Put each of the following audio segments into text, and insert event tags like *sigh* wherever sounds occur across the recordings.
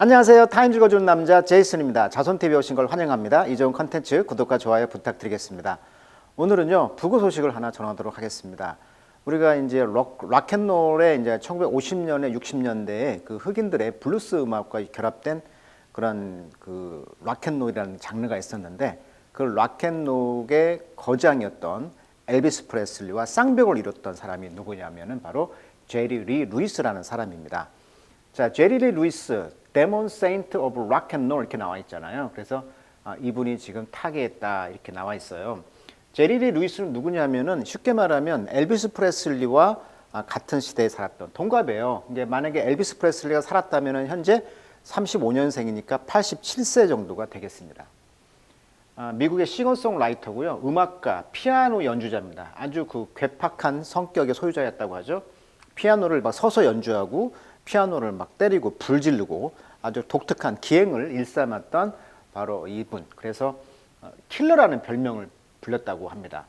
안녕하세요. 타임 읽어주는 남자 제이슨입니다. 자손TV에 오신 걸 환영합니다. 이 좋은 컨텐츠 구독과 좋아요 부탁드리겠습니다. 오늘은요, 부고 소식을 하나 전하도록 하겠습니다. 우리가 이제 록, 락앤롤의 이제 1950년에 60년대에 그 흑인들의 블루스 음악과 결합된 그런 그 락앤롤이라는 장르가 있었는데 그 락앤롤의 거장이었던 엘비스 프레슬리와 쌍벽을 이뤘던 사람이 누구냐면은 바로 제리 리 루이스라는 사람입니다. 자, 제리 리 루이스, 데몬 세인트 오브 락앤롤 이렇게 나와 있잖아요. 그래서 아, 이분이 지금 타계했다 이렇게 나와 있어요. 제리 리 루이스는 누구냐면은 쉽게 말하면 엘비스 프레슬리와 아, 같은 시대에 살았던 동갑이에요. 이제 만약에 엘비스 프레슬리가 살았다면은 현재 35년생이니까 87세 정도가 되겠습니다. 아, 미국의 싱어송라이터고요. 음악가, 피아노 연주자입니다. 아주 그 괴팍한 성격의 소유자였다고 하죠. 피아노를 막 서서 연주하고 피아노를 막 때리고 불지르고 아주 독특한 기행을 일삼았던 바로 이분. 그래서 어, 킬러라는 별명을 불렸다고 합니다.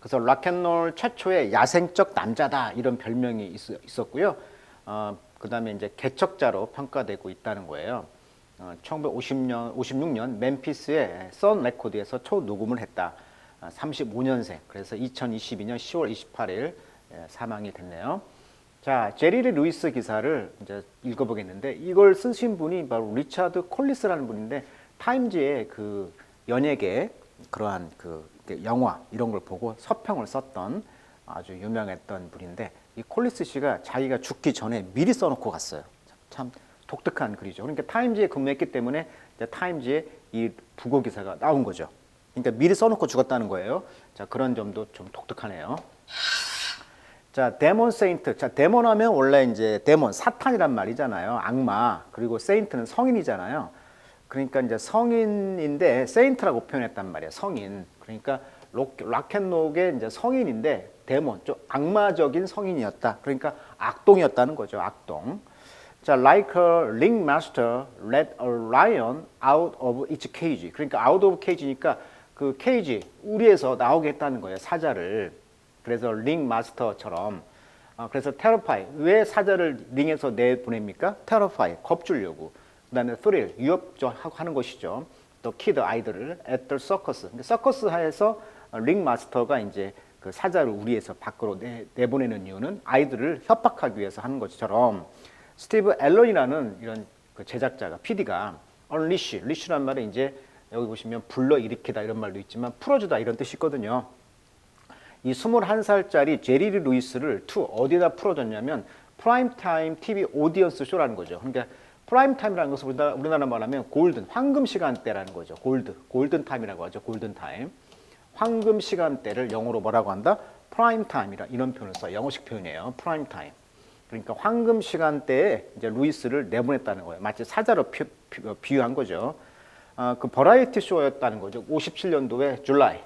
그래서 락앤롤 최초의 야생적 남자다 이런 별명이 있, 었고요 어, 그 다음에 이제 개척자로 평가되고 있다는 거예요. 어, 1950년 56년 멤피스의 선 레코드에서 초 녹음을 했다. 어, 35년생. 그래서 2022년 10월 28일 예, 사망이 됐네요. 자, 제리리 루이스 기사를 이제 읽어보겠는데 이걸 쓰신 분이 바로 리차드 콜리스라는 분인데 타임즈의 그 연예계 그러한 그 영화 이런 걸 보고 서평을 썼던 아주 유명했던 분인데 이 콜리스 씨가 자기가 죽기 전에 미리 써놓고 갔어요. 참 독특한 글이죠. 그러니까 타임즈에 근무했기 때문에 이제 타임즈에 이 부고 기사가 나온 거죠. 그러니까 미리 써놓고 죽었다는 거예요. 자 그런 점도 좀 독특하네요. 자 데몬 세인트. 자 데몬 하면 원래 이제 데몬 사탄이란 말이잖아요. 악마. 그리고 세인트는 성인이잖아요. 그러니까 이제 성인인데 세인트라고 표현했단 말이에요. 성인. 그러니까 록, 락앤록의 이제 성인인데 데몬, 좀 악마적인 성인이었다. 그러니까 악동이었다는 거죠. 악동. 자, like a ring master let a lion out of its cage. 그러니까 out of cage니까 그 케이지 우리에서 나오게 했다는 거예요. 사자를. 그래서 링 마스터처럼. 어, 그래서 테러파이. 왜 사자를 링에서 내 보냅니까? 테러파이. 겁주려고. 그다음에 thrill. 유협하는 것이죠. 또 키드 아이들을 the circus. 서커스 하에서 링 마스터가 이제 그 사자를 우리에서 밖으로 내, 내보내는 이유는 아이들을 협박하기 위해서 하는 것처럼 스티브 앨런이라는 이런 그 제작자가 PD가 unleash, leash란 말은 이제 여기 보시면 불러 일으키다 이런 말도 있지만 풀어주다 이런 뜻이 있거든요. 이 21살짜리 제리리 루이스를 투 어디다 풀어줬냐면 프라임타임 TV 오디언스 쇼라는 거죠. 그러니까 프라임타임이라는 것을 우리나라, 우리나라 말하면 골든, 황금 시간대라는 거죠. 골드, 골든 타임이라고 하죠. 골든 타임. 황금 시간대를 영어로 뭐라고 한다? 프라임타임이라 이런 표현을 써. 영어식 표현이에요. 프라임타임. 그러니까 황금 시간대에 이제 루이스를 내보냈다는 거예요. 마치 사자로 피, 피, 유한 거죠. 어, 그 버라이티 쇼였다는 거죠. 57년도에 줄라이.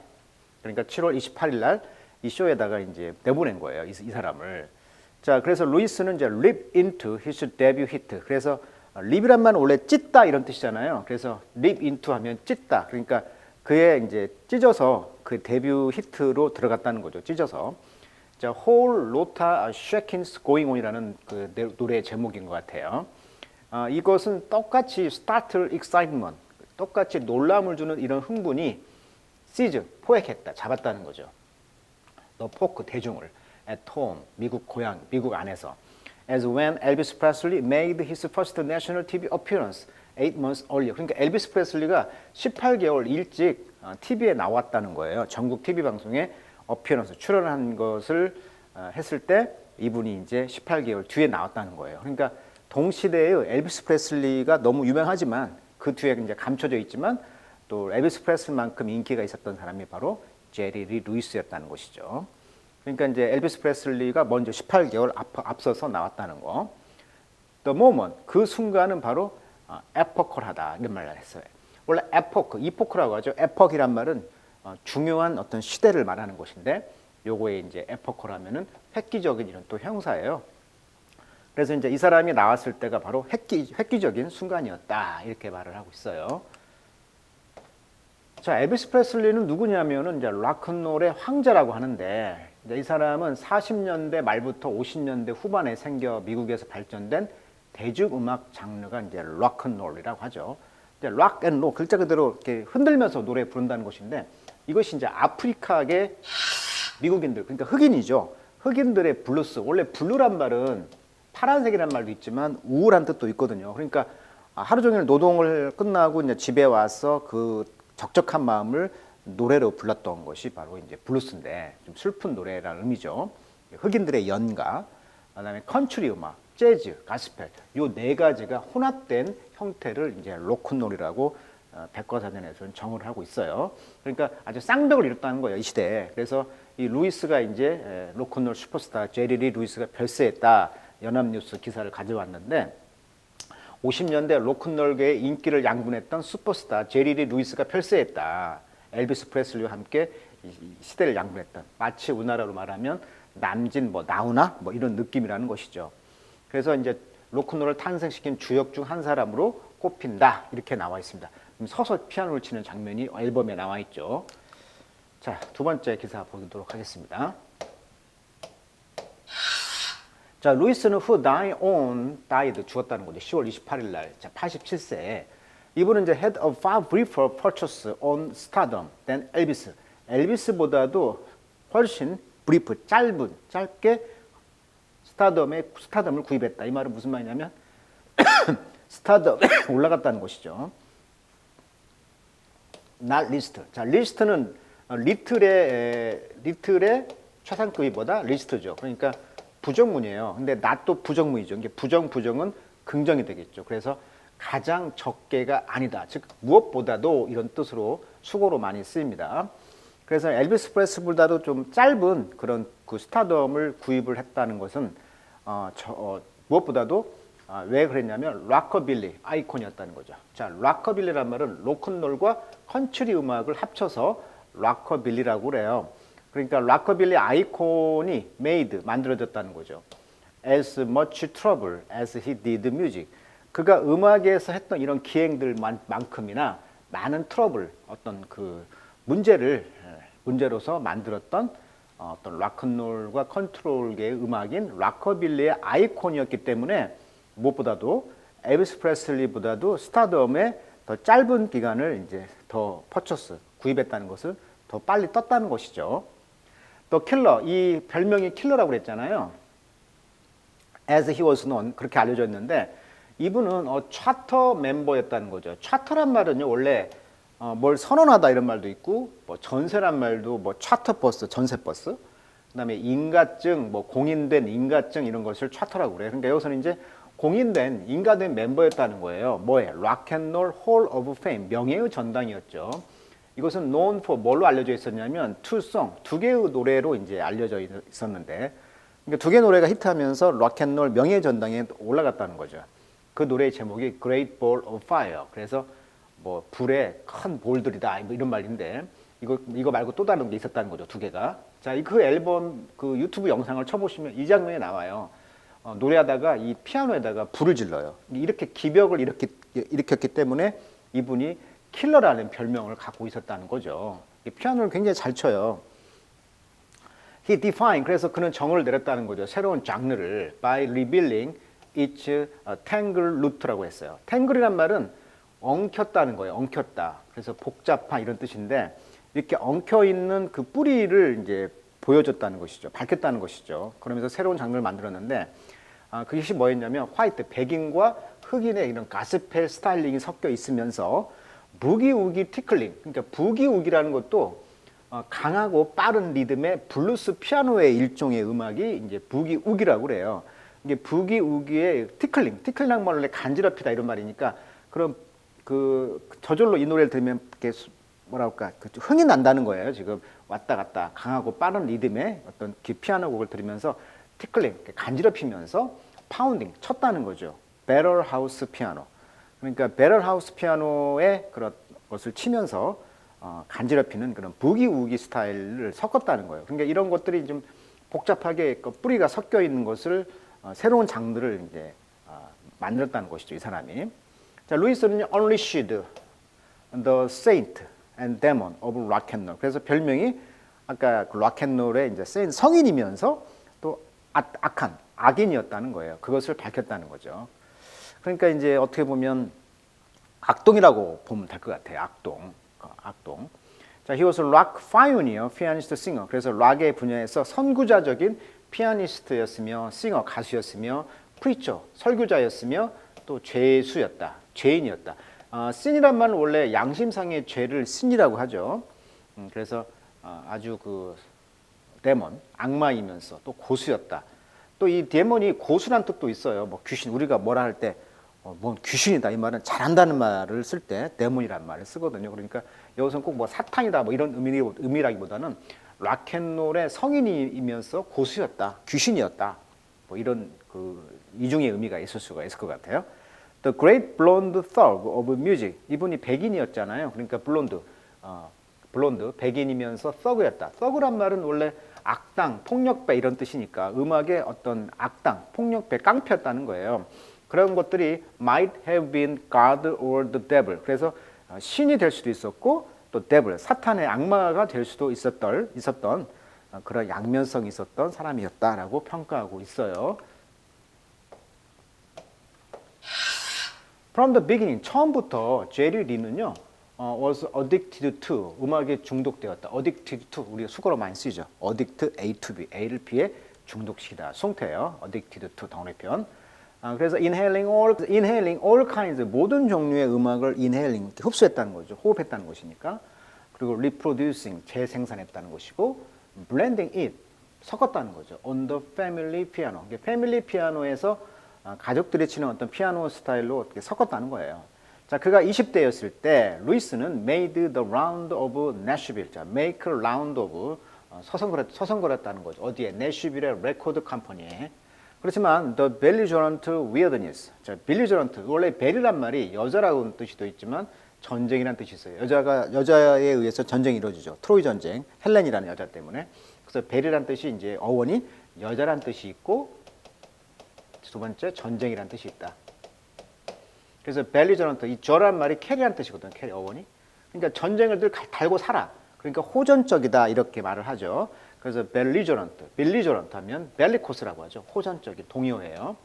그러니까 7월 28일 날 이 쇼에다가 이제 내보낸 거예요. 이, 이 사람을. 자, 그래서 루이스는 이제 rip into his. 그래서 립이란 말은 원래 찢다 이런 뜻이잖아요. 그래서 into 하면 찢다. 그러니까 그의 이제 찢어서 그 데뷔 히트로 들어갔다는 거죠. 찢어서. 자, Whole Lotta Shakings Going On이라는 그 노래 제목인 것 같아요. 아, 이것은 똑같이 Startle Excitement, 똑같이 놀람을 주는 이런 흥분이 시즈, 포획했다, 잡았다는 거죠. 너 포크 대중을 at home, 미국 고향, 미국 안에서. As when Elvis Presley made his first national TV appearance eight months earlier. 그러니까 엘비스 프레슬리가 18개월 일찍 TV에 나왔다는 거예요. 전국 TV 방송에 어피어런스 출연한 것을 했을 때 이분이 이제 18개월 뒤에 나왔다는 거예요. 그러니까 동시대의 엘비스 프레슬리가 너무 유명하지만 그 뒤에 이제 감춰져 있지만 또 엘비스 프레슬만큼 인기가 있었던 사람이 바로 제리 리 루이스였다는 것이죠. 그러니까 이제 엘비스 프레슬리가 먼저 18개월 앞, 앞서서 나왔다는 거. The moment 그 순간은 바로 에포컬하다 이런 말을 했어요. 원래 에포크, 이포크라고 하죠. 에포크란 말은 어, 중요한 어떤 시대를 말하는 것인데 요거에 이제 에포컬하면은 획기적인 이런 또 형사예요. 그래서 이제 이 사람이 나왔을 때가 바로 획기, 획기적인 순간이었다 이렇게 말을 하고 있어요. 자, 엘비스 프레슬리는 누구냐면은 이제 락큰롤의 황제라고 하는데 이 사람은 40년대 말부터 50년대 후반에 생겨 미국에서 발전된 대중 음악 장르가 이제 락앤롤이라고 하죠. 이제 락앤롤 글자 그대로 이렇게 흔들면서 노래 부른다는 것인데 이것이 이제 아프리카계 미국인들 그러니까 흑인이죠. 흑인들의 블루스 원래 블루란 말은 파란색이란 말도 있지만 우울한 뜻도 있거든요. 그러니까 하루 종일 노동을 끝나고 이제 집에 와서 그 적적한 마음을 노래로 불렀던 것이 바로 이제 블루스인데 좀 슬픈 노래라는 의미죠. 흑인들의 연가, 그다음에 컨트리 음악, 재즈, 가스펠 요 네 가지가 혼합된 형태를 이제 로큰롤이라고 어, 백과사전에서는 정을 하고 있어요. 그러니까 아주 쌍벽을 이뤘다는 거예요 이 시대에. 그래서 이 루이스가 이제 에, 로큰롤 슈퍼스타 제리리 루이스가 별세했다 연합뉴스 기사를 가져왔는데 50년대 로큰롤계의 인기를 양분했던 슈퍼스타 제리리 루이스가 별세했다. 엘비스 프레슬리와 함께 시대를 양분했던 마치 우리나라로 말하면 남진 뭐 나훈아 뭐 이런 느낌이라는 것이죠. 그래서 이제 로큰롤을 탄생시킨 주역 중 한 사람으로 꼽힌다 이렇게 나와 있습니다. 서서 피아노를 치는 장면이 앨범에 나와 있죠. 자, 두 번째 기사 보도록 하겠습니다. 자, 루이스는 who die on died 죽었다는 거죠. 10월 28일 날. 자, 87세. 이분은 이제 had a far briefer purchase on stardom than Elvis. 엘비스보다도 훨씬 브리프 짧은 짧게 스타덤에 스타덤을 구입했다. 이 말은 무슨 말이냐면 *coughs* 스타덤에 *coughs* 올라갔다는 것이죠. not 리스트. 자, 리스트는 어, 리틀의 에, 리틀의 최상급이보다 리스트죠. 그러니까 부정문이에요. 근데 not도 부정문이죠. 이게 부정 부정은 긍정이 되겠죠. 그래서 가장 적게가 아니다. 즉 무엇보다도 이런 뜻으로 수고로 많이 쓰입니다. 그래서 엘비스 프레스보다도 좀 짧은 그런 그 스타덤을 구입을 했다는 것은 어, 저, 어, 무엇보다도 아, 왜 그랬냐면 락커빌리 아이콘이었다는 거죠. 자, 락커빌리란 말은 로큰롤과 컨트리 음악을 합쳐서 락커빌리라고 그래요. 그러니까 락커빌리 아이콘이 made 만들어졌다는 거죠. As much trouble as he did music. 그가 음악에서 했던 이런 기행들만큼이나 많은 트러블, 어떤 그 문제를 예, 문제로서 만들었던 어, 어떤 락큰롤과 컨트롤계의 음악인 락커빌리의 아이콘이었기 때문에 무엇보다도 엘비스 프레슬리보다도 스타덤에 더 짧은 기간을 이제 더 퍼처스 구입했다는 것을 더 빨리 떴다는 것이죠. 또 킬러 이 별명이 킬러라고 그랬잖아요. As he was known 그렇게 알려져 있는데 이분은 어, 차터 멤버였다는 거죠. 차터란 말은요 원래 어, 뭘 선언하다 이런 말도 있고 뭐 전세란 말도 뭐 차터 버스 전세 버스 그다음에 인가증 뭐 공인된 인가증 이런 것을 차터라고 그래요. 그러니까 여기서는 이제 공인된 인가된 멤버였다는 거예요. 뭐에 락앤롤 홀 오브 페임 명예의 전당이었죠. 이것은 known for 뭘로 알려져 있었냐면 song 두 개의 노래로 이제 알려져 있었는데 그러니까 두 개 노래가 히트하면서 락앤롤 명예 전당에 올라갔다는 거죠. 그 노래의 제목이 Great Ball of Fire. 그래서 뭐 불의 큰 볼들이다 뭐 이런 말인데 이거 이거 말고 또 다른 게 있었다는 거죠 두 개가. 자, 이그 앨범 그 유튜브 영상을 쳐보시면 이 장면이 나와요. 어, 노래하다가 이 피아노에다가 불을 질러요. 이렇게 기벽을 이렇게 일으켰기 때문에 이분이 킬러라는 별명을 갖고 있었다는 거죠. 이 피아노를 굉장히 잘 쳐요. He defined 그래서 그는 정을 내렸다는 거죠. 새로운 장르를 by revealing its uh, tangle root라고 했어요. tangle이란 말은 엉켰다는 거예요. 엉켰다. 그래서 복잡한 이런 뜻인데 이렇게 엉켜 있는 그 뿌리를 이제 보여줬다는 것이죠. 밝혔다는 것이죠. 그러면서 새로운 장르를 만들었는데 아, 그것이 뭐였냐면 화이트 백인과 흑인의 이런 가스펠 스타일링이 섞여 있으면서 부기우기 티클링 그러니까 부기우기라는 것도 어, 강하고 빠른 리듬의 블루스 피아노의 일종의 음악이 이제 부기우기라고 그래요. 이게 부기우기의 티클링, 티클링 말로 간지럽히다 이런 말이니까 그런 그 저절로 이 노래를 들으면 이렇게 수- 뭐랄까 그 흥이 난다는 거예요. 지금 왔다 갔다 강하고 빠른 리듬의 어떤 기 피아노 곡을 들으면서 티클링 간지럽히면서 파운딩 쳤다는 거죠. 배럴 하우스 피아노. 그러니까 배럴 하우스 피아노의 그런 것을 치면서 어, 간지럽히는 그런 부기 우기 스타일을 섞었다는 거예요. 그러니까 이런 것들이 좀 복잡하게 그 뿌리가 섞여 있는 것을 어, 새로운 장르를 이제 어, 만들었다는 것이죠. 이 사람이. 자, 루이스는 Unleashed, The Saint and Demon of Rock and Roll. 그래서 별명이 아까 그 락앤롤의 이제 세인 성인이면서 또 악, 악한 악인이었다는 거예요. 그것을 밝혔다는 거죠. 그러니까 이제 어떻게 보면 악동이라고 보면 될 것 같아요. 악동. 어, 악동. 자, he was a rock pioneer, pianist, singer. 그래서 락의 분야에서 선구자적인 피아니스트였으며, 싱어, 가수였으며, 프리처, 설교자였으며, 또 죄수였다, 죄인이었다. 어, 신이란 말은 원래 양심상의 죄를 신이라고 하죠. 음, 그래서 어, 아주 그 데몬, 악마이면서 또 고수였다. 또 이 데몬이 고수란 뜻도 있어요. 뭐 귀신, 우리가 뭐라 할 때, 어, 뭐 귀신이다 이 말은 잘한다는 말을 쓸 때 데몬이란 말을 쓰거든요. 그러니까 여기서는 꼭 뭐 사탄이다 뭐 이런 의미, 의미라기보다는 락앤롤의 성인이면서 고수였다, 귀신이었다, 뭐 이런 그 이중의 의미가 있을 수가 있을 것 같아요. The Great Blonde Thug of Music 이분이 백인이었잖아요. 그러니까 블론드, 어, 블론드 백인이면서 thug였다. thug란 말은 원래 악당, 폭력배 이런 뜻이니까 음악의 어떤 악당, 폭력배, 깡패였다는 거예요. 그런 것들이 might have been God or the devil. 그래서 어, 신이 될 수도 있었고 또 devil, 사탄의 악마가 될 수도 있었던 있었던 어, 그런 양면성이 있었던 사람이었다라고 평가하고 있어요. From the beginning, 처음부터 제리 리는요, 어, was addicted to, 음악에 중독되었다. addicted to, 우리가 수거로 많이 쓰죠. addict, A to B, A를 B에 중독시키다. 송태예요. addicted to, 덩어리 편. 아, 그래서 inhaling all, inhaling all kinds, 모든 종류의 음악을 inhaling, 흡수했다는 거죠. 호흡했다는 것이니까. 그리고 reproducing, 재생산했다는 것이고, blending it, 섞었다는 거죠. on the family piano. 패밀리 피아노에서 아, 가족들이 치는 어떤 피아노 스타일로 섞었다는 거예요. 자, 그가 20대였을 때 루이스는 made the round of Nashville. 자, make a round of 어, 서성거렸, 서성거렸다는 거죠. 어디에? 내슈빌의 레코드 컴퍼니에. 그렇지만 the belligerent weirdness. 자, belligerent 원래 벨이란 말이 여자라는 뜻이도 있지만 전쟁이란 뜻이 있어요. 여자가 여자에 의해서 전쟁이 이루어지죠. 트로이 전쟁, 헬렌이라는 여자 때문에. 그래서 벨이란 뜻이 이제 어원이 여자란 뜻이 있고 두 번째 전쟁이란 뜻이 있다. 그래서 벨리저런트 이 저란 말이 캐리란 뜻이거든. 캐리 어원이. 그러니까 전쟁을 늘 달고 살아. 그러니까 호전적이다 이렇게 말을 하죠. 그래서 벨리저런트, 벨리저런트 하면 벨리코스라고 하죠. 호전적인 동요예요.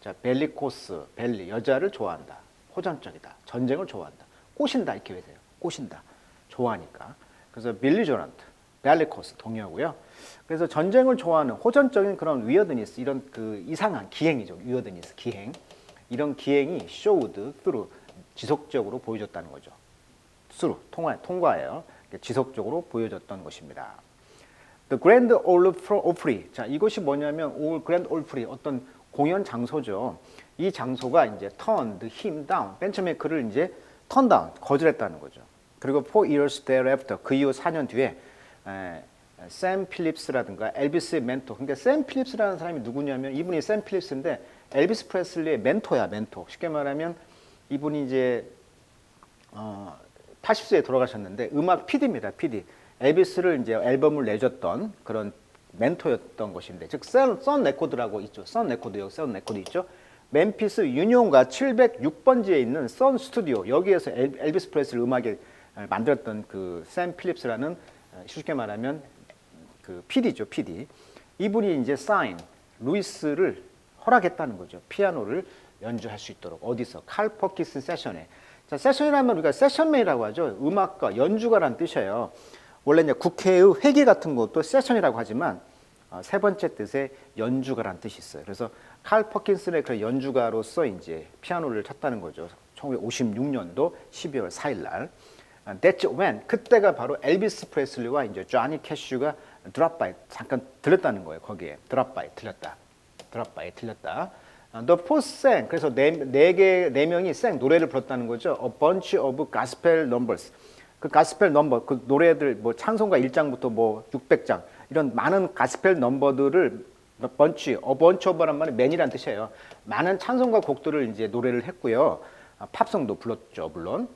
자, 벨리 여자를 좋아한다. 호전적이다. 전쟁을 좋아한다. 꼬신다 이렇게 되세요. 꼬신다. 좋아하니까. 그래서 벨리코스 동요고요. 그래서 전쟁을 좋아하는 호전적인 그런 위어드니스 이런 그 이상한 기행이죠. 위어드니스 기행. 이런 기행이 showed 지속적으로 보여줬다는 거죠. through 통과 통과예요. 지속적으로 보여줬던 것입니다. The Grand Ole Opry. 자, 이것이 뭐냐면 All Grand Opry 어떤 공연 장소죠. 이 장소가 이제 turned him down. 벤처메이크를 이제 turn down 거절했다는 거죠. 그리고 four years thereafter 그 이후 4년 뒤에 에, 샘 필립스라든가 엘비스의 멘토. 그러니까 샘 필립스라는 사람이 누구냐면 이분이 샘 필립스인데 엘비스 프레슬리의 멘토야, 멘토. 쉽게 말하면 이분이 이제 어, 80세에 돌아가셨는데 음악 PD입니다, PD. 엘비스를 이제 앨범을 내줬던 그런 멘토였던 것인데 즉썬 레코드라고 있죠. 썬 레코드 여기 썬 레코드 있죠. 멤피스 유니온가 706번지에 있는 썬 스튜디오 여기에서 엘 비스 프레슬리 음악을 만들었던 그 샘 필립스라는 쉽게 말하면 그 PD죠, PD. 이분이 이제 사인 루이스를 허락했다는 거죠. 피아노를 연주할 수 있도록 어디서 칼 퍼키스 세션에. 자, 세션이라면 우리가 세션맨이라고 하죠. 음악가, 연주가란 뜻이에요. 원래 이제 국회의 회기 같은 것도 세션이라고 하지만 어, 세 번째 뜻의 연주가란 뜻이 있어요. 그래서 칼 퍼킨슨의 그 연주가로서 이제 피아노를 쳤다는 거죠. 1956년도 12월 4일 날. 아, That's when 그때가 바로 엘비스 프레슬리와 이제 조니 캐슈가 드랍 바이 잠깐 들렸다는 거예요. 거기에 드랍 바이 들렸다. 드랍 바이 들렸다. The Fourth sang 그래서 네네개네 명이 생 노래를 불렀다는 거죠. A bunch of gospel numbers. 그 가스펠 넘버 그 노래들 뭐 찬송가 1장부터 뭐 600장 이런 많은 가스펠 넘버들을 번치 어 번치 오버란 말은 맨이란 뜻이에요. 많은 찬송가 곡들을 이제 노래를 했고요. 아, 팝송도 불렀죠, 물론.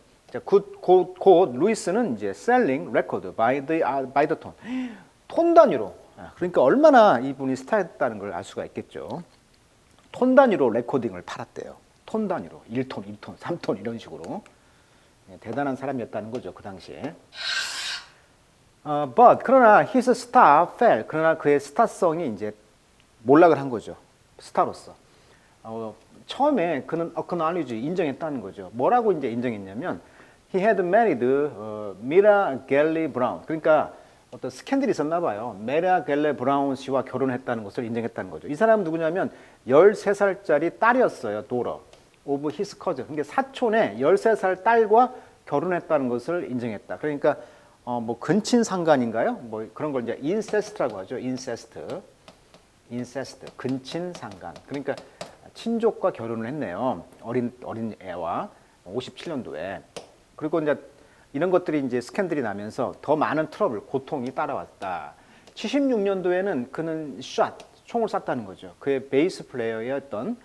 곧, 곧, 곧 루이스는 이제 셀링 레코드 바이 더 바이 더 톤. 톤 단위로. 아, 그러니까 얼마나 이분이 스타였다는 걸 알 수가 있겠죠. 톤 단위로 레코딩을 팔았대요. 톤 단위로 1톤, 2톤, 3톤 이런 식으로. 네, 대단한 사람이었다는 거죠. 그 당시에. 어, but 그러나 his star fell. 그러나 그의 스타성이 이제 몰락을 한 거죠. 스타로서. 어, 처음에 그는 acknowledge 인정했다는 거죠. 뭐라고 이제 인정했냐면 he had married 어, 미라 갤리 브라운. 그러니까 어떤 스캔들이 있었나 봐요. 메라 갤레 브라운 씨와 결혼했다는 것을 인정했다는 거죠. 이 사람은 누구냐면 13살짜리 딸이었어요. 도러. 오브 히스 커즈. 그러니까 사촌의 13살 딸과 결혼했다는 것을 인정했다. 그러니까 어, 뭐 근친 상간인가요? 뭐 그런 걸 이제 인세스트라고 하죠. 인세스트. 인세스트. 근친 상간. 그러니까 친족과 결혼을 했네요. 어린 어린 애와 57년도에. 그리고 이제 이런 것들이 이제 스캔들이 나면서 더 많은 트러블, 고통이 따라왔다. 76년도에는 그는 샷, 총을 쐈다는 거죠. 그의 베이스 플레이어였던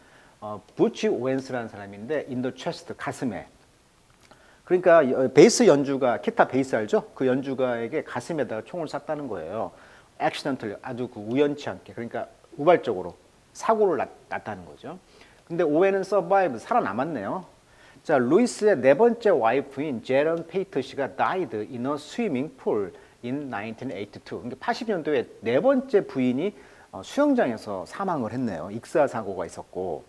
어, 부치 오웬스라는 사람인데 인더 체스트 가슴에 그러니까 여- 베이스 연주가 기타 베이스 알죠? 그 연주가에게 가슴에다가 총을 쐈다는 거예요. 액시던틀 아주 그 우연치 않게 그러니까 우발적으로 사고를 났, 났다는 거죠. 근데 오웬은 서바이브 살아남았네요. 자, 루이스의 네 번째 와이프인 제런 페이터 씨가 died in a swimming pool in 1982. 그러니까 80년도에 네 번째 부인이 어, 수영장에서 사망을 했네요. 익사 사고가 있었고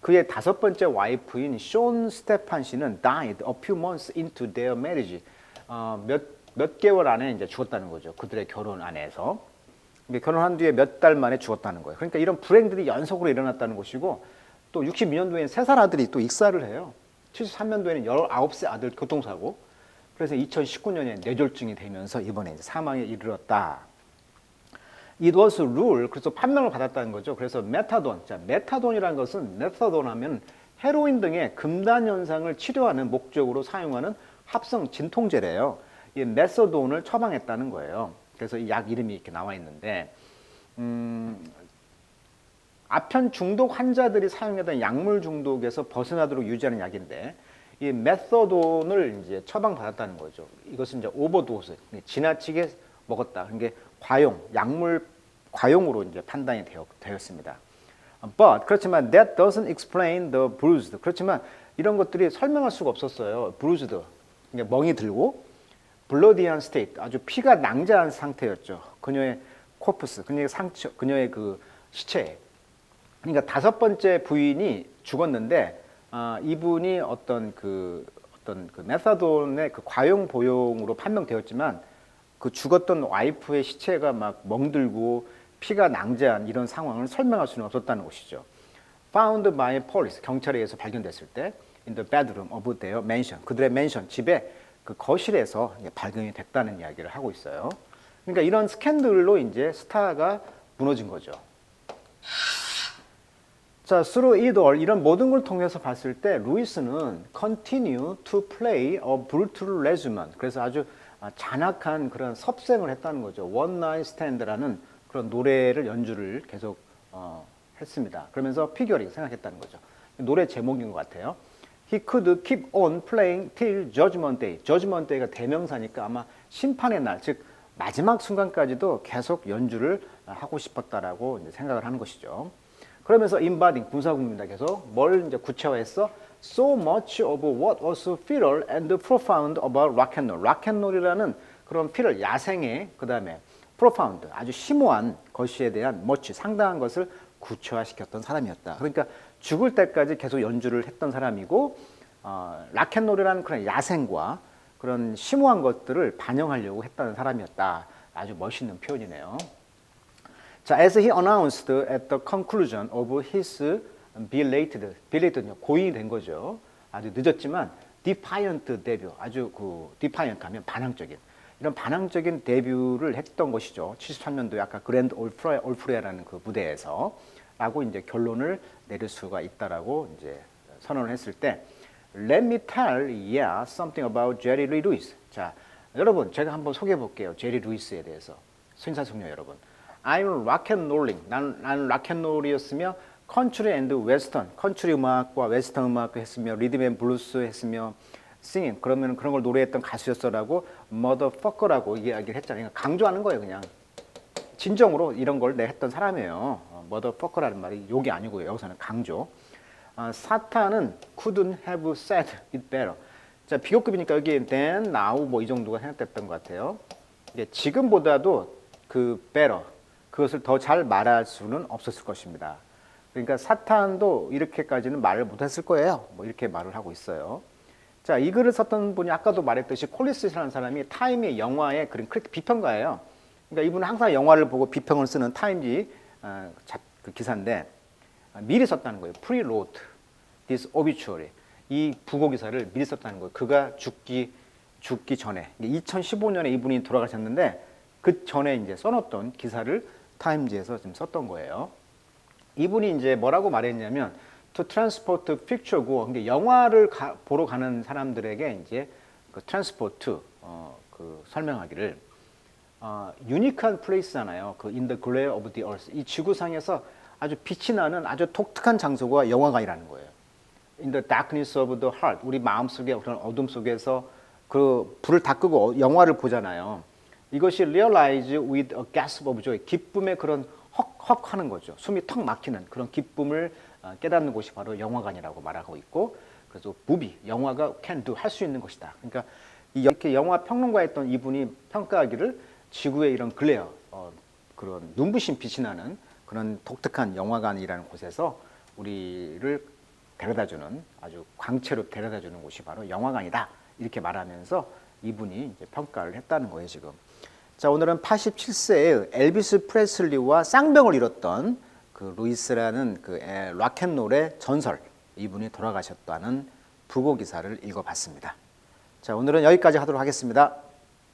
그의 다섯 번째 와이프인 쇼 스테판 씨는 died a few months into their marriage. 어, 몇, 몇 개월 안에 이제 죽었다는 거죠. 그들의 결혼 안에서. 결혼한 뒤에 몇 달 만에 죽었다는 거예요. 그러니까 이런 불행들이 연속으로 일어났다는 것이고 또 62년도에는 세 살 아들이 또 익사를 해요. 73년도에는 19세 아들 교통사고. 그래서 2019년에 뇌졸중이 되면서 이번에 사망에 이르렀다. It was rule. 그래서 판명을 받았다는 거죠. 그래서 메타돈. 자, 메타돈이라는 것은 메타돈 하면 헤로인 등의 금단 현상을 치료하는 목적으로 사용하는 합성 진통제래요. 이 메소돈을 처방했다는 거예요. 그래서 이 약 이름이 이렇게 나와 있는데 음, 아편 중독 환자들이 사용하던 약물 중독에서 벗어나도록 유지하는 약인데 이 메소돈을 이제 처방받았다는 거죠. 이것은 이제 오버도스, 지나치게 먹었다. 그게 과용, 약물 과용으로 이제 판단이 되었, 되었습니다. But 그렇지만 that doesn't explain the bruised. 그렇지만 이런 것들이 설명할 수가 없었어요. bruised, 멍이 들고 블러디한 스테이트, 아주 피가 낭자한 상태였죠. 그녀의 코프스, 그녀의 상처, 그녀의 그 시체. 그러니까 다섯 번째 부인이 죽었는데 아, 이분이 어떤 그 어떤 그 메사돈의 그 과용 보용으로 판명되었지만 그 죽었던 와이프의 시체가 막 멍들고 피가 낭자한 이런 상황을 설명할 수는 없었다는 것이죠. Found by police 경찰에 의해서 발견됐을 때 in the bedroom of their mansion 그들의 맨션 집에 그 거실에서 발견이 됐다는 이야기를 하고 있어요. 그러니까 이런 스캔들로 이제 스타가 무너진 거죠. 자, through it all 이런 모든 걸 통해서 봤을 때 루이스는 continue to play a brutal regimen. 그래서 아주 아, 잔악한 그런 섭생을 했다는 거죠. One Night Stand라는 그런 노래를 연주를 계속 어, 했습니다. 그러면서 피규어리 생각했다는 거죠. 노래 제목인 것 같아요. He could keep on playing till Judgment Day. Judgment Day가 대명사니까 아마 심판의 날, 즉 마지막 순간까지도 계속 연주를 하고 싶었다라고 생각을 하는 것이죠. 그러면서 인바딩 군사국입니다. 계속 뭘 이제 구체화했어? So much of what was fiddle and profound about rock and roll. rock and roll이라는 그런 피를 야생의 그다음에 profound 아주 심오한 것에 대한 much 상당한 것을 구체화시켰던 사람이었다. 그러니까 죽을 때까지 계속 연주를 했던 사람이고 어, 락앤롤이라는 그런 야생과 그런 심오한 것들을 반영하려고 했다는 사람이었다. 아주 멋있는 표현이네요. 자, as he announced at the conclusion of his belated, belated 고인이 된 거죠. 아주 늦었지만 defiant 데뷔, 아주 그 defiant 하면 반항적인 이런 반항적인 데뷔를 했던 것이죠. 73년도에 아까 그랜드 올프레, 올프레라는 그 무대에서 라고 이제 결론을 내릴 수가 있다라고 이제 선언을 했을 때 Let me tell yeah something about Jerry Lee Lewis. 자, 여러분 제가 한번 소개해 볼게요. 제리 루이스에 대해서. 신사숙녀 여러분. I'm rock and rolling. 난, 난 락앤롤이었으며 컨트리 앤드 웨스턴, 컨트리 음악과 웨스턴 음악 했으며 리듬 앤 블루스 했으며 싱잉 그러면 그런 걸 노래했던 가수였어라고 motherfucker라고 이야기를 했잖아요. 그러니까 강조하는 거예요, 그냥. 진정으로 이런 걸 내 했던 사람이에요. 어, motherfucker라는 말이 욕이 아니고요. 여기서는 강조. 아, 사탄은 couldn't have said it better. 자, 비교급이니까 여기 then, now 뭐 이 정도가 생각됐던 것 같아요. 이게 지금보다도 그 better 그것을 더 잘 말할 수는 없었을 것입니다. 그러니까 사탄도 이렇게까지는 말을 못했을 거예요. 뭐 이렇게 말을 하고 있어요. 자, 이 글을 썼던 분이 아까도 말했듯이 콜리스라는 사람이 타임의 영화의 그런 크리틱 비평가예요. 그러니까 이분은 항상 영화를 보고 비평을 쓰는 타임지 어, 자- 그 기사인데 아, 미리 썼다는 거예요. Pre-wrote this obituary. 이 부고 기사를 미리 썼다는 거예요. 그가 죽기 죽기 전에 2015년에 이분이 돌아가셨는데 그 전에 이제 써놓던 기사를 타임지에서 좀 썼던 거예요. 이분이 이제 뭐라고 말했냐면 to transport picture go 그러니까 영화를 가- 보러 가는 사람들에게 이제 그 transport 어, 그 설명하기를 어, 유니크한 플레이스잖아요. 그 in the glare of the earth 이 지구상에서 아주 빛이 나는 아주 독특한 장소가 영화관이라는 거예요. In the darkness of the heart 우리 마음 속에 그런 어둠 속에서 그 불을 다 끄고 영화를 보잖아요. 이것이 realize with a gasp of joy 기쁨의 그런 헉헉 하는 거죠. 숨이 턱 막히는 그런 기쁨을 어, 깨닫는 곳이 바로 영화관이라고 말하고 있고 그래서 무비 영화가 can do 할 수 있는 것이다. 그러니까 이 이렇게 영화 평론가였던 이분이 평가하기를 지구의 이런 글레어 어, 그런 눈부신 빛이 나는 그런 독특한 영화관이라는 곳에서 우리를 데려다주는 아주 광채로 데려다주는 곳이 바로 영화관이다 이렇게 말하면서 이분이 이제 평가를 했다는 거예요 지금. 자 오늘은 87세의 엘비스 프레슬리와 쌍병을 이뤘던 그 루이스라는 그 에, 락앤롤의 전설 이분이 돌아가셨다는 부고 기사를 읽어봤습니다. 자 오늘은 여기까지 하도록 하겠습니다.